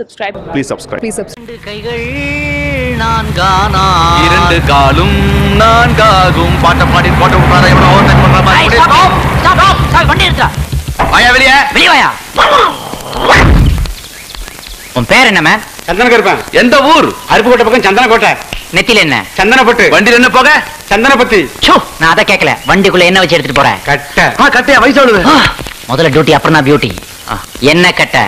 subscribe. Please subscribe. Please subscribe. இரண்டு கைகள் நான்கானா? இரண்டு காலும் நான்காகும். பாட்ட பாடி போட்ட விட்டாரா எவ்வளவு ஓவர்டேக் பண்ற மாதிரி ஸ்டாப் ஸ்டாப் ஸ்டாப் வண்டி எடுத்துடா வாயா வெளிய. வெளிய வாயா. உன் பேர் என்ன மேம் சந்தன கருப்பன் எந்த ஊர்? அருப்புக்கோட்டை பக்கம் சந்தனக்கோட்டை. நெத்தில என்ன? சந்தனப்பட்டு. வண்டியில என்ன போக? சந்தனப்பத்தி. சோ நான் அத கேட்கல வண்டிக்குள்ள என்ன வச்சு எடுத்துட்டு போறேன் கட்டை. ஆ கட்டையா? வயசு ஆ, முதல்ல டியூட்டி அப்புறம் தான் பியூட்டி என்ன கட்ட?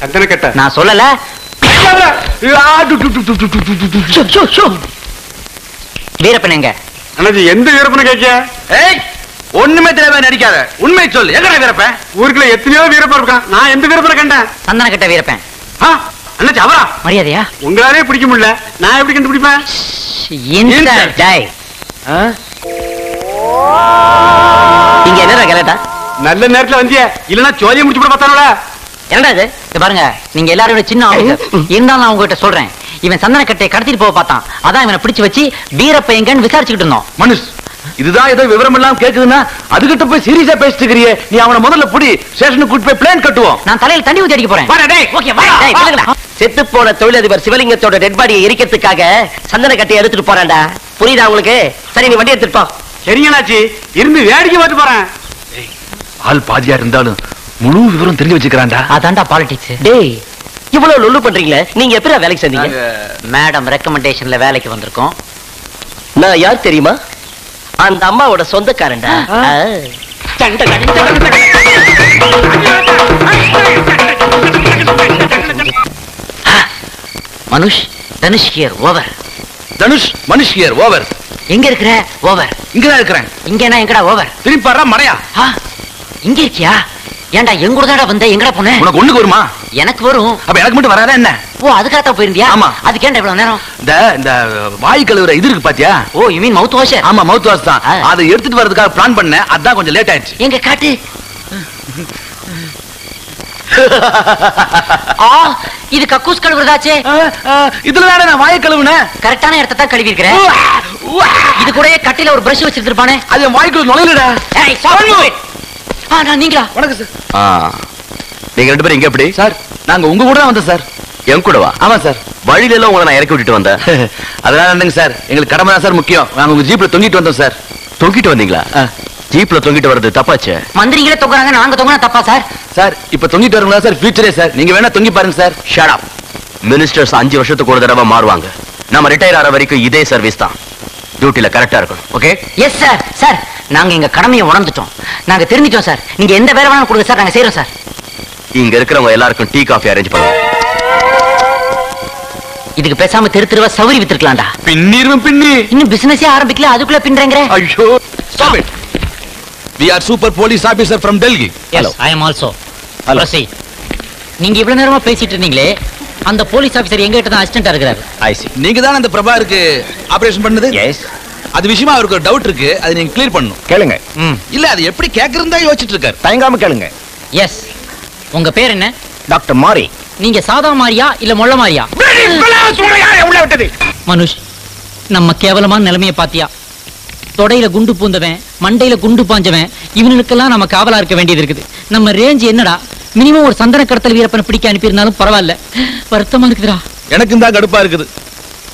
சந்தனக்கட்டை நான் சொல்லல. வீரப்பன் எங்க அண்ணாச்சி எந்த வீரப்பனை கேட்க ஏய் ஒண்ணுமே தெரியாம நடிக்காத. உண்மை சொல் எங்கடா வீரப்ப ஊருக்குள்ள எத்தனையோ வீரப்பன் இருக்கான். நான் எந்த வீரப்பனை கண்டேன்? சந்தன கட்ட வீரப்பன். அண்ணாச்சி அவரா? மரியாதையா? உங்களாலே பிடிக்க முடியல. நான் எப்படி கண்டுபிடிப்பேன்? இன்சல்ட். டை இங்க என்னடா கலாட்டா நல்ல நேரத்துல வந்திய. இல்லனா சோழியை முடிச்சு கூட பார்த்தானோட? என்னடா இது? இங்க பாருங்க நீங்க எல்லாரும் சின்ன ஆபீசர். இருந்தாலும் நான் உங்ககிட்ட சொல்றேன். இவன் சந்தன கட்டையை கடத்திட்டு போக பார்த்தான். அதான் இவனை பிடிச்சு வச்சு வீரப்ப எங்கன்னு விசாரிச்சுக்கிட்டு இருந்தோம். மனுஷ் இதுதான் ஏதோ விவரம் எல்லாம் கேக்குதுன்னா அதுகிட்ட போய் சீரியஸா பேசிட்டு இருக்கிறியே நீ அவனை முதல்ல புடி ஸ்டேஷனுக்கு கூட்டி போய் பிளேன் கட்டுவோம். நான் தலையில தண்ணி ஊத்தி அடிக்க போறேன். செத்து போன தொழிலதிபர் சிவலிங்கத்தோட டெட் பாடியை எரிக்கிறதுக்காக சந்தன கட்டி எடுத்துட்டு போறான்டா. புரியுதா உங்களுக்கு? சரி நீ வண்டி எடுத்துட்டு போ. சரிங்களாச்சி. இருந்து வேடிக்கை பார்த்து போறேன். ஆள் பாதியா இருந்தாலும் முழு விவரம் தெரிஞ்சு வச்சுக்கிறான்டா. அதான்டா பாலிடிக்ஸ் டேய் இவ்வளவு லொல்லு பண்றீங்களே? நீங்க எப்படி வேலைக்கு சேர்ந்தீங்க? மேடம் ரெக்கமெண்டேஷன்ல வேலைக்கு வந்திருக்கோம். நான் யார் தெரியுமா? அந்த அம்மாவோட சொந்தக்காரன்டா. Manush Dhanush here over Dhanush Manush here over எங்க இருக்கிற? ஓவர் இங்கதான் இருக்கிறேன். இங்கனா எங்கடா ஓவர் திரும்பி பாடுறா மடையா இங்க இருக்கியா? ஏன்டா எங்க கூட தான்டா வந்த? எங்கடா போன? உனக்கு ஒண்ணுக்கு வருமா? எனக்கு வரும். அப்ப எனக்கு மட்டும் வராதா என்ன? ஓ அதுக்காக போயிருந்தியா? ஆமா. அதுக்கு ஏன்டா இவ்வளவு நேரம்? இந்த இந்த வாய் கழுவுற இது இருக்கு பாத்தியா? ஓ யூ மீன் மவுத் வாஷர் ஆமா மவுத் வாஷ் தான். அதை எடுத்துட்டு வரதுக்காக பிளான் பண்ணேன். அதான் கொஞ்சம் லேட் ஆயிடுச்சு. எங்க காட்டு? ஆ இது கக்கூஸ் கழுவுறதாச்சே? இதுல தானே நான் வாயை கழுவுனேன். கரெக்டான இடத்த தான் கழுவி இருக்கிறேன் இது கூட கட்டில ஒரு பிரஷ் வச்சிருப்பானே அது வாய்க்குள்ள நுழையிலடா. ஏய் it. ஆ நான் நீங்களா? வணக்கம் சார் நீங்க ரெண்டு பேரும் இங்க எப்படி? சார் நாங்க உங்க கூட தான் வந்தோம் சார். என் கூடவா? ஆமா சார். வழியில எல்லாம் உங்களை நான் இறக்கி விட்டுட்டு வந்தேன். அதனால என்னங்க சார். எங்களுக்கு கடமை தான் சார் முக்கியம். நாங்க உங்க ஜீப்ல தொங்கிட்டு வந்தோம் சார். தொங்கிட்டு வந்தீங்களா? ஜீப்ல தொங்கிட்டு வர்றது தப்பாச்சு. மந்திரிங்களே தொங்குறாங்க நாங்க தொங்குனா தப்பா சார்? சார் இப்ப தொங்கிட்டு வரீங்களா சார் ஃபியூச்சரே சார். நீங்க வேணா தொங்கி பாருங்க சார். ஷட் அப் மினிஸ்டர்ஸ் அஞ்சு வருஷத்துக்கு ஒரு தடவை மாறுவாங்க. நம்ம ரிட்டையர் ஆற வரைக்கும் இதே சர்வீஸ் தான். டியூட்டில கரெக்டா இருக்கணும். ஓகே எஸ் சார் சார் நாங்க எங்க கடமையை உணர்ந்துட்டோம். நாங்க தெரிஞ்சிட்டோம் சார். நீங்க எந்த வேலை வேணாலும் கொடுங்க சார். நாங்க செய்யறோம் சார். இங்க இருக்கிறவங்க எல்லாருக்கும் டீ காஃபி அரேஞ்ச் பண்ணுவோம் இதுக்கு பேசாம தெரு தெருவா சௌரி வித்துருக்கலாம்டா. பின்னிருவன் பின்னி. இன்னும் பிசினஸே ஆரம்பிக்கல அதுக்குள்ள பின்றேங்கிற ஐயோ stop it we are super police officer from Delhi hello I am also hello C நீங்க இவ்வளவு நேரமா பேசிட்டு இருந்தீங்களே அந்த போலீஸ் ஆபீசர் எங்க கிட்ட தான் அசிஸ்டன்டா இருக்கிறாரு. ஐ சி நீங்க தான் அந்த பிரபாருக்கு ஆபரேஷன் பண்ணது? எஸ் அது விஷயமா அவருக்கு ஒரு டவுட் இருக்கு. அது நீங்க கிளியர் பண்ணணும். கேளுங்க. இல்ல அது எப்படி கேக்குறதா யோசிச்சுட்டு இருக்காரு. தயங்காம கேளுங்க. எஸ் உங்க பேர் என்ன? டாக்டர் மாரி நீங்க சாதா மாரியா இல்ல மொள்ள மாரியா உள்ள விட்டது. மனுஷ் நம்ம கேவலமான நிலைமைய பாத்தியா? தொடையில குண்டு பூந்தவன் மண்டையில குண்டு பாஞ்சவன் இவனுக்கெல்லாம் நம்ம காவலா இருக்க வேண்டியது இருக்குது. நம்ம ரேஞ்ச் என்னடா? மினிமம் ஒரு சந்தன கடத்தல் வீரப்பனை பிடிக்க அனுப்பியிருந்தாலும் பரவாயில்ல. வருத்தமா இருக்குதுடா. எனக்கும் தான் கடுப்பா இருக்குது.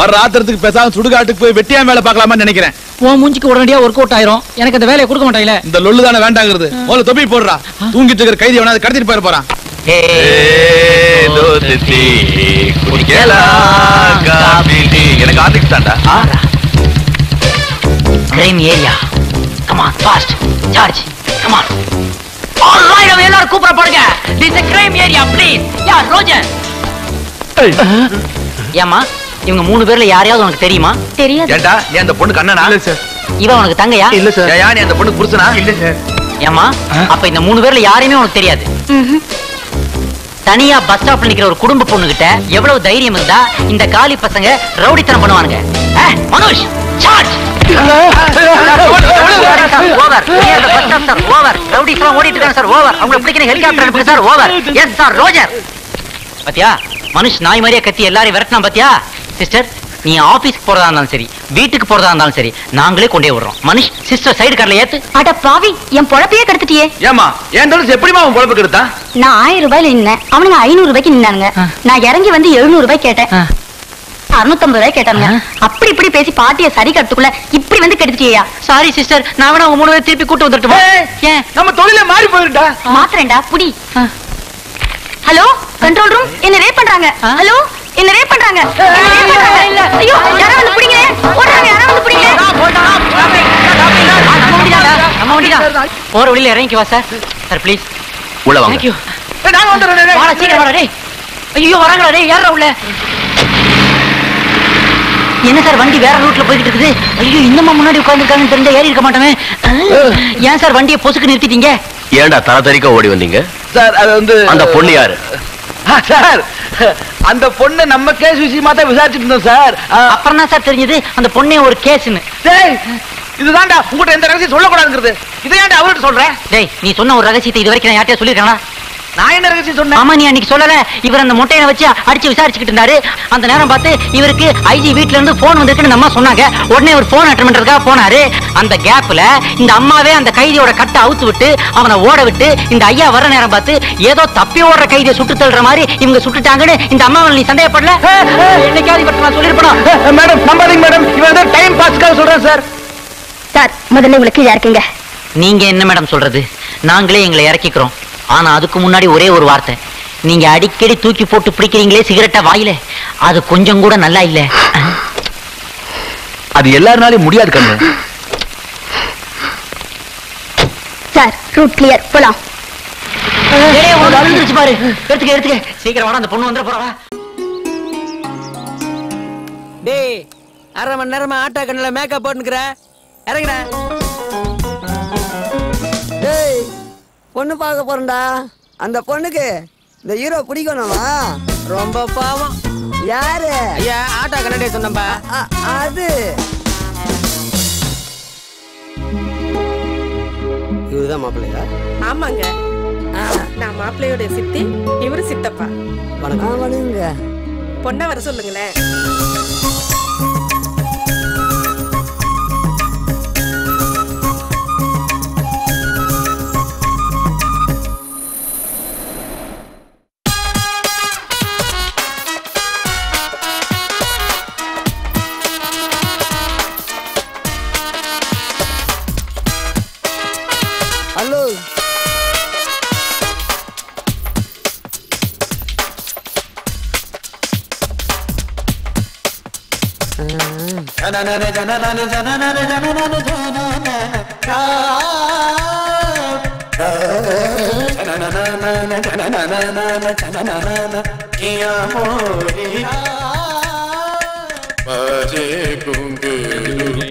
வர்ற ஆத்திரத்துக்கு பேசாம சுடுகாட்டுக்கு போய் வெட்டியா மேல பார்க்கலாமான்னு நினைக்கிறேன். உன் மூஞ்சிக்கு உடனடியா ஒர்க் அவுட் ஆயிரும். எனக்கு அந்த வேலையை கொடுக்க மாட்டாங்களே இந்த லொல்லு தானே வேண்டாங்கிறது. முதல்ல தொப்பி போடுறா. தூங்கிட்டு இருக்கிற கைதி வேணா கடத்திட்டு போயிட போறான். எனக்கு ஆர்டிக்ஸ் தான்டா. Crime area come on fast charge come on all right அவ எல்லாரும் கூப்பிட போடுங்க. This is crime area please yeah roger ஏமா இவங்க மூணு பேர்ல யாரையாவது உனக்கு தெரியுமா? தெரியாது. ஏண்டா நீ அந்த பொண்ணுக்கு அண்ணனா இல்ல சார். இவ உனக்கு தங்கையா? இல்ல சார். ஏன் நீ அந்த பொண்ணுக்கு புருஷனா? இல்ல சார். ஏமா அப்ப இந்த மூணு பேர்ல யாரையுமே உனக்கு தெரியாது. தனியா பஸ் ஸ்டாப்ல நிக்கிற ஒரு குடும்ப பொண்ணு கிட்ட எவ்வளவு தைரியம் இருந்தா இந்த காலி பசங்க ரவுடித்தனம் பண்ணுவானுங்க. Manoj charge over sir over எல்லாம் ஓடிட்டு இருக்காங்க சார் ஓவர் அவங்க பிடிக்கிற ஹெலிகாப்டர் அனுப்புங்க sir over yes sir roger பாத்தியா? மனுஷ் நாய் மாதிரியே கத்தி எல்லாரையும் விரட்டினா பாத்தியா? சிஸ்டர் நீ ஆபீஸ்க்கு போறதா இருந்தாலும் சரி வீட்டுக்கு போறதா இருந்தாலும் சரி நாங்களே கொண்டே விடுறோம். மனுஷ் சிஸ்டர் சைடு கார்ல ஏத்து. அட பாவி என் பொழப்பையே கெடுத்துட்டியே. ஏமா என் தோணுச்சு எப்படிமா உன் குழம்புக்கு எடுத்தா? நான் ஆயிரம் ரூபாய்ல நின்னேன். அவனுங்க ஐநூறு ரூபாய்க்கு நின்னானுங்க. நான் இறங்கி வந்து எழுநூறு ரூபாய் கேட்டேன். அறுநூத்தம்பது ரூபாய் கேட்டானுங்க. ஆ. அப்படி இப்படி பேசி பாட்டிய சரி கட்டுக்குள்ள இப்படி வந்து கெடுத்துட்டியா சாரி சிஸ்டர் நான் வேணா உங்க மூணு பேர் திருப்பி கூட்டு வந்துட்டுமா ஏன்? நம்ம தொழிலே மாறி போயிருட்டா மாத்திரேன்டா புடி. ஹலோ கண்ட்ரோல் ரூம் என்ன ரேப் பண்றாங்க? ஹலோ? என்ன ரேப் பண்றாங்க பண்றாங்க. ஐயோ யாரோ வந்து புடிங்க ஓடுறாங்க யாரோ வந்து புடிங்க நம்ம வண்டிதான். போற வழியில இறங்கி வா சார் சார் ப்ளீஸ் உள்ள வாங்க தேங்க்யூ நாங்க வந்துடுறோம் வாடா சீக்கிரம் வாடா டேய் ஐயோ வராங்கடா டேய் யாரா உள்ள என்ன சார் வண்டி வேற ரூட்ல போயிட்டு இருக்குது ஐயோ இன்னமா முன்னாடி உட்கார்ந்துருக்காங்கன்னு தெரிஞ்சா ஏறி இருக்க மாட்டோமே ஏன் சார் வண்டியை பொசுக்கு நிறுத்திட்டீங்க ஏன்டா தர தரிக்க ஓடி வந்தீங்க சார் அது வந்து அந்த பொண்ணு யாரு சார் அந்த பொண்ணு நம்ம கேஸ் விஷயமா தான் விசாரிச்சுட்டு இருந்தோம் சார். அப்புறம் தான் சார் தெரிஞ்சது அந்த பொண்ணே ஒரு கேஸ்னு இதுதான்டா. உங்ககிட்ட எந்த ரகசியம் சொல்லக்கூடாதுங்கிறது. இதை ஏன்டா அவர்கிட்ட சொல்றேன் டேய் நீ சொன்ன ஒரு ரகசியத்தை இது வரைக்கும் நான் யார்கிட்டயா சொல்லிருக்கானா நான் என்ன ரகசியம் சொன்னேன்? ஆமா நீ அன்னைக்கு சொல்லல. இவர் அந்த முட்டையை வச்சு அடிச்சு விசாரிச்சுக்கிட்டு இருந்தாரு. அந்த நேரம் பார்த்து இவருக்கு ஐஜி வீட்ல இருந்து போன் வந்திருக்குன்னு நம்ம சொன்னாங்க. உடனே ஒரு போன் அட்டன் பண்றதுக்காக போனாரு. அந்த கேப்ல இந்த அம்மாவே அந்த கைதியோட கட்டை அவுத்து விட்டு அவனை ஓட விட்டு இந்த ஐயா வர நேரம் பார்த்து ஏதோ தப்பி ஓடுற கைதியை சுட்டு தள்ளுற மாதிரி இவங்க சுட்டுட்டாங்கன்னு இந்த அம்மாவை நீ சந்தேகப்படல? என்னைக்காவது இவர்கிட்ட நான் மேடம் நம்பாதீங்க மேடம் இவன் ஏதோ டைம் பாஸ்க்காக சொல்றேன் சார் சார் முதல்ல உங்களுக்கு கீழே இருக்கீங்க நீங்க என்ன மேடம் சொல்றது? நாங்களே எங்களை இறக்கிக்கிறோம். ஆனா அதுக்கு முன்னாடி ஒரே ஒரு வார்த்தை. நீங்க அடிக்கடி தூக்கி போட்டு பிடிக்கிறீங்களே சிகரெட்டை வாயில? அது கொஞ்சம் கூட நல்லா இல்ல. அது எல்லாருனாலையும் முடியாது கண்ணு. சார் ரூட் கிளியர் போலாம். பாரு. எடுத்துக்க எடுத்துக்க. சீக்கிரம் அந்த பொண்ணு வந்துட டேய் அரை மணி நேரமா ஆட்டோ கண்ணில் மேக்கப் போட்டுக்கிற இறங்குடா. பொண்ணு பார்க்க போறேன்டா. அந்த பொண்ணுக்கு இந்த ஹீரோ பிடிக்கணுமா? ரொம்ப பாவம். யாரு? ஐயா ஆட்டோ கண்ணடே சொன்னப்பா அ- அது. இதுதான் மாப்பிள்ளையா? ஆமாங்க. நான் மாப்பிள்ளையோட சித்தி இவரு சித்தப்பா. வணக்கம். அவனுங்க பொண்ணை வர சொல்லுங்களேன். jana re jana na re jana na re jana na re jana na jana na na na jana na na na na jana na na na kiya moriya baje gunguru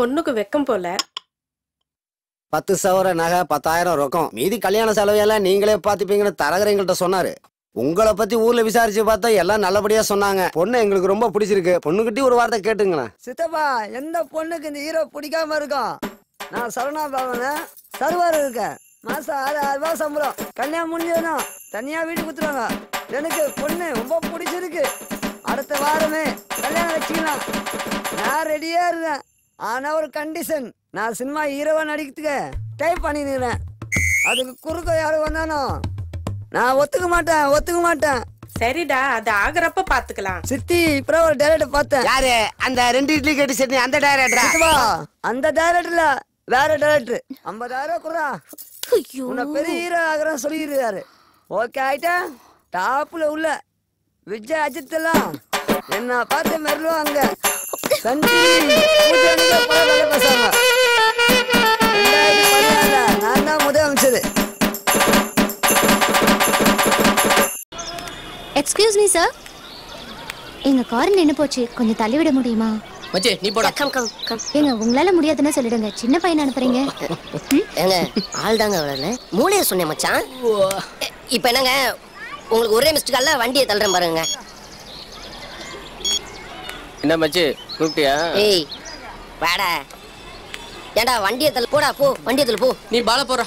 பொண்ணுக்கு வெக்கம் போல. பத்து சவர நகை பத்தாயிரம் ரொக்கம். மீதி கல்யாண செலவையெல்லாம் நீங்களே பாத்துப்பீங்கன்னு தரகர் எங்கள்கிட்ட சொன்னாரு. உங்களை பத்தி ஊர்ல விசாரிச்சு பார்த்தா எல்லாம் நல்லபடியா சொன்னாங்க. பொண்ணு எங்களுக்கு ரொம்ப பிடிச்சிருக்கு. பொண்ணுகிட்டயும் ஒரு வார்த்தை கேட்டுங்களேன். சித்தப்பா எந்த பொண்ணுக்கு இந்த ஹீரோ பிடிக்காம இருக்கும் நான் சரணா பவன சர்வர் இருக்கேன் மாசம் ஆறு ஆறு ரூபாய் சம்பளம். கல்யாணம் முடிஞ்சதும் தனியா வீடு குத்துருவாங்க எனக்கு பொண்ணு ரொம்ப பிடிச்சிருக்கு. அடுத்த வாரமே கல்யாணம் வச்சுக்கலாம். நான் ரெடியா இருக்கேன் ஆனா ஒரு கண்டிஷன் நான் சினிமா ஹீரோவா நடிக்கிறதுக்கு டைப் பண்ணிருக்கிறேன். அதுக்கு குறுக்க யாரும் வந்தானோ? நான் ஒத்துக்க மாட்டேன் ஒத்துக்க மாட்டேன். சரிடா அது ஆகுறப்ப பாத்துக்கலாம். சித்தி இப்ப ஒரு டைரக்டர் பார்த்தேன். யாரு? அந்த ரெண்டு இட்லி கேட்டு சட்னி அந்த டைரக்டரா அந்த டைரக்டர்ல வேற டைரக்டர் ஐம்பதாயிரம் குறா உன்னை பெரிய ஹீரோ ஆகிறேன் சொல்லிடுறாரு ஓகே ஆயிட்டா டாப்ல உள்ள விஜய் அஜித் எல்லாம் என்ன பார்த்து மெருளுவாங்க. சன் சார் எங்க கார் நின்னு போச்சு. கொஞ்சம் தள்ளி விட முடியுமா? மச்சி நீ போடா. கம் கம் கம் ஏங்க உங்களால முடியாதுன்னு சொல்லிடுங்க. சின்ன பையன் அனுப்புறீங்க. ஏங்க ஆள் தாங்க அவ்வளோ மூளையை சொன்னேன் மச்சான். இப்ப என்னங்க உங்களுக்கு ஒரே மிஸ்டு கால்ல வண்டியை தள்ளுறேன் பாருங்க. என்ன மச்சி? கூப்பிட்டியா? ஏய் வாடா. ஏண்டா வண்டியத்தில் போடா போ. வண்டியத்தில் போ. நீ பால போற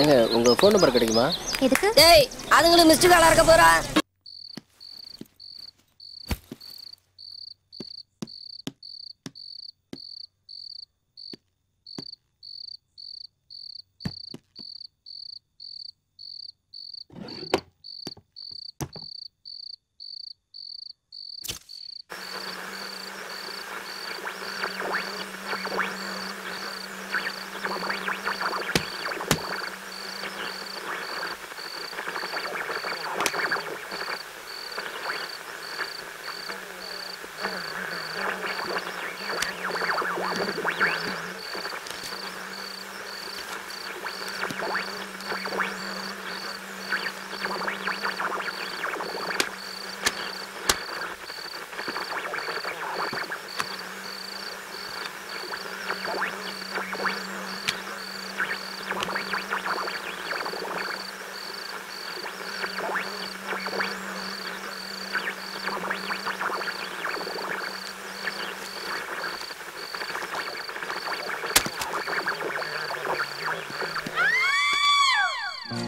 ஏங்க உங்க ஃபோன் நம்பர் கிடைக்குமா? எதுக்கு? டேய் அதுங்களும் மிஸ்டு காலா இருக்க போறா.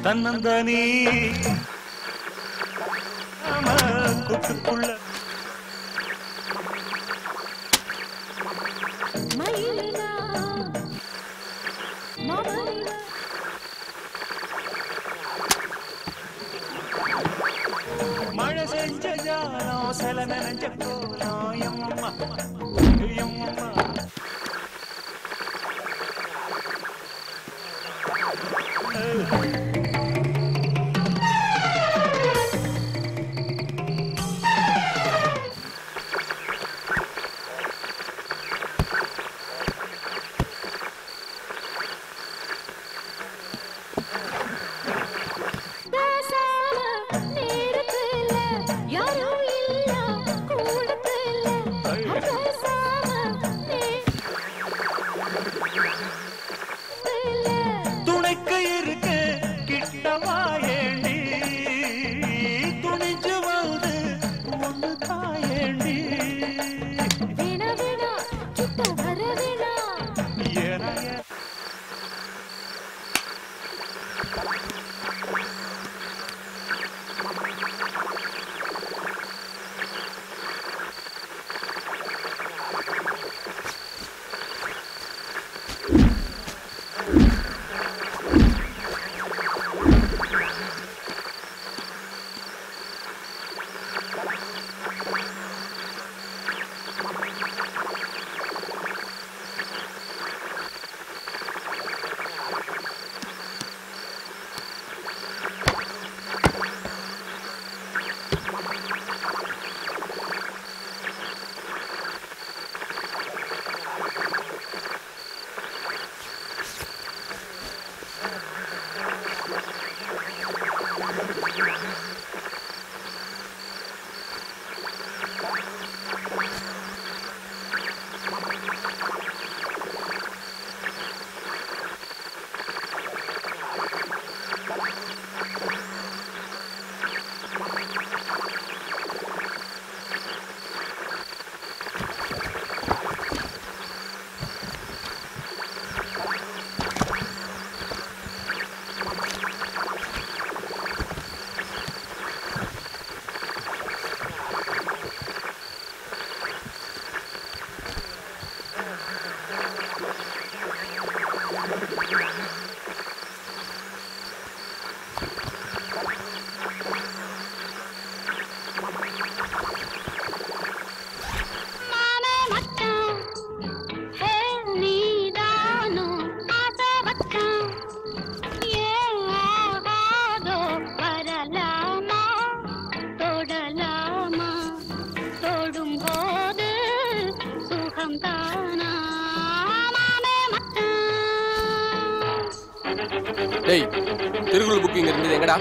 தன்னந்தனி. கூட்டுக்குள்ள. மழை செஞ்ச ஜாலம் சில நனைஞ்ச கோலம் எம்மம்மா எம்மம்மா துணைக்கு మీ దగ్గర